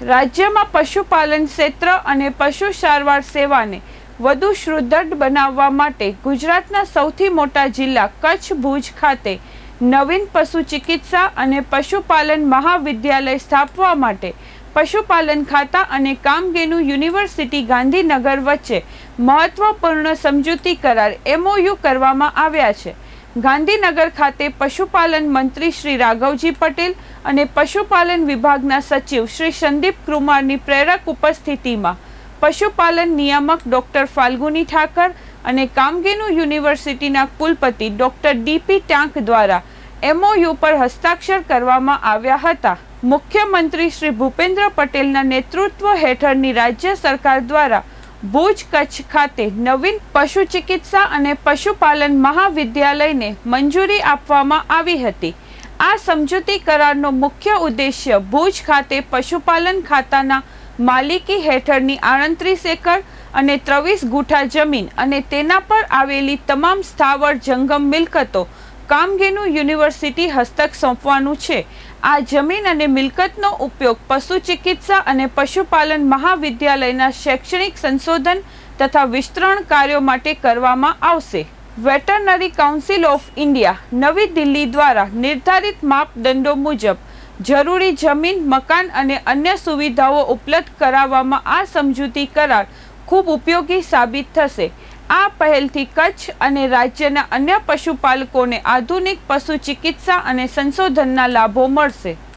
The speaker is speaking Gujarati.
રાજ્યમાં પશુપાલન ક્ષેત્ર અને પશુ સારવાર સેવાને વધુ સુદૃઢ બનાવવા માટે ગુજરાતના સૌથી મોટા જિલ્લા કચ્છ, ભુજ ખાતે નવીન પશુ ચિકિત્સા અને પશુપાલન મહાવિદ્યાલય સ્થાપવા માટે પશુપાલન ખાતા અને કામગેનુ યુનિવર્સિટી ગાંધીનગર વચ્ચે મહત્વપૂર્ણ સમજૂતી કરાર એમઓયુ કરવામાં આવ્યા છે. ગાંધીનગર ખાતે પશુપાલન મંત્રી શ્રી રાઘવજી પટેલ અને પશુપાલન વિભાગના સચિવ શ્રી સંદીપ કુમારની પ્રેરક ઉપસ્થિતિમાં પશુપાલન નિયામક ડોક્ટર ફાલ્ગુની ઠાકર અને કામગેનુ યુનિવર્સિટીના કુલપતિ ડોક્ટર ડીપી ટાંક દ્વારા એમઓયુ પર હસ્તાક્ષર કરવામાં આવ્યા હતા. મુખ્યમંત્રી શ્રી ભૂપેન્દ્ર પટેલના નેતૃત્વ હેઠળની રાજ્ય સરકાર દ્વારા ભુજ કચ્છ ખાતે નવીન પશુ ચિકિત્સા અને પશુપાલન મહાવિદ્યાલયને મંજૂરી આપવામાં આવી હતી. આ સમજૂતી કરારનો મુખ્ય ઉદ્દેશ્ય ભુજ ખાતે પશુપાલન ખાતાના માલિકી હેઠળની આડત્રીસ એકર અને ત્રેવીસ ગુઠા જમીન અને તેના પર આવેલી તમામ સ્થાવર જંગમ મિલકતો કામગેનુ યુનિવર્સિટી હસ્તક સોંપવાનું છે. આ જમીન અને મિલકતનો ઉપયોગ પશુ ચિકિત્સા અને પશુપાલન મહાવિદ્યાલયના શૈક્ષણિક સંશોધન તથા વિસ્તરણ કાર્યો માટે કરવામાં આવશે. વેટરનરી કાઉન્સિલ ઓફ ઇન્ડિયા નવી દિલ્હી દ્વારા નિર્ધારિત માપદંડો મુજબ જરૂરી જમીન, મકાન અને અન્ય સુવિધાઓ ઉપલબ્ધ કરાવવામાં આ સમજૂતી કરાર ખૂબ ઉપયોગી સાબિત થશે. આ પહેલથી કચ્છ અને રાજ્યના અન્ય પશુપાલકોને આધુનિક પશુ ચિકિત્સા અને સંશોધનના લાભો મળશે.